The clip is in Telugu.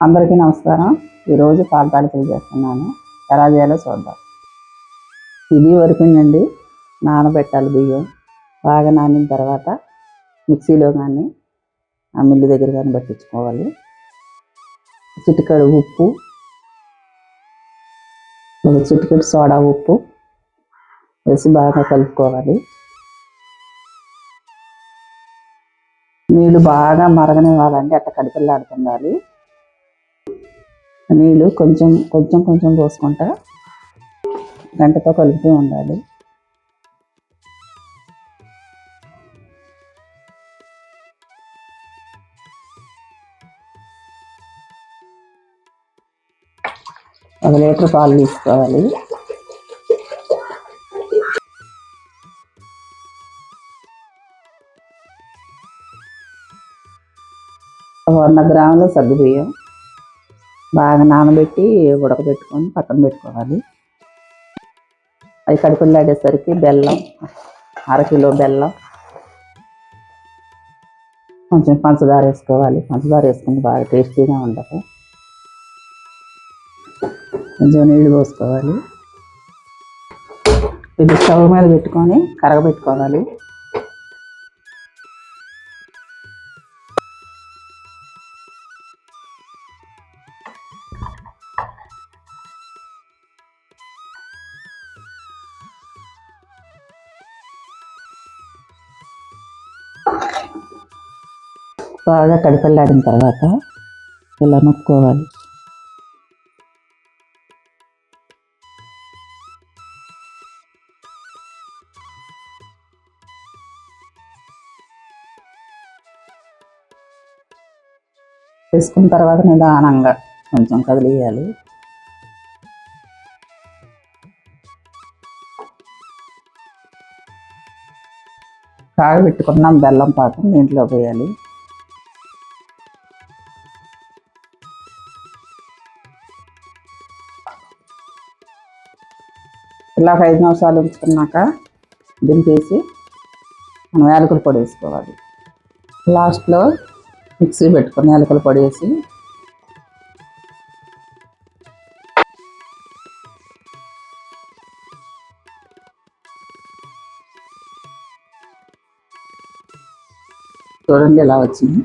అందరికీ నమస్కారం. ఈరోజు పాల తాలికలు చేస్తున్నాను ఎలా చేయాలో చూద్దాం. ఇది వరకుందండి నానబెట్టాలి బియ్యం. బాగా నానిన తర్వాత మిక్సీలో కానీ ఆ మిల్లు దగ్గర కానీ పట్టించుకోవాలి. చిటికడు ఉప్పు ఒక చిటికెడు సోడా ఉప్పు వేసి బాగా కలుపుకోవాలి. నీళ్ళు బాగా మరగనివ్వాలండి. అట్ట కడిపిల్లాడుతుండాలి. నీళ్ళు కొంచెం కొంచెం కొంచెం పోసుకుంటా. గంటతో కలుపుతూ ఉండాలి. ఒక లీటర్ పాలు తీసుకోవాలి. ఒక వంద గ్రాములు సగ్గుబియ్యం. బాగా నానబెట్టి ఉడకబెట్టుకొని పక్కన పెట్టుకోవాలి. అది కడుపులాడేసరికి బెల్లం అరకిలో బెల్లం కొంచెం పంచదార వేసుకోవాలి. పంచదార వేసుకుని బాగా టేస్టీగా ఉండదు. కొంచెం నీళ్ళు పోసుకోవాలి. ఇది స్టవ్ మీద పెట్టుకొని కరగబెట్టుకోవాలి. బాగా కడిపెళ్ళాడిన తర్వాత ఇలా నొక్కోవాలి. వేసుకున్న తర్వాత నిదానంగా కొంచెం కదిలియాలి. కాగబెట్టుకున్నాం బెల్లం పాకం దీంట్లో పోయాలి ఇలా ఒక ఐదు నిమిషాలు ఉంచుకున్నాక దింపేసి మనం యాలకుల పొడి వేసుకోవాలి. లాస్ట్లో మిక్సీ పెట్టుకొని యాలకుల పొడి వేసి தொடர்ந்து எல்லாம் வச்சுங்க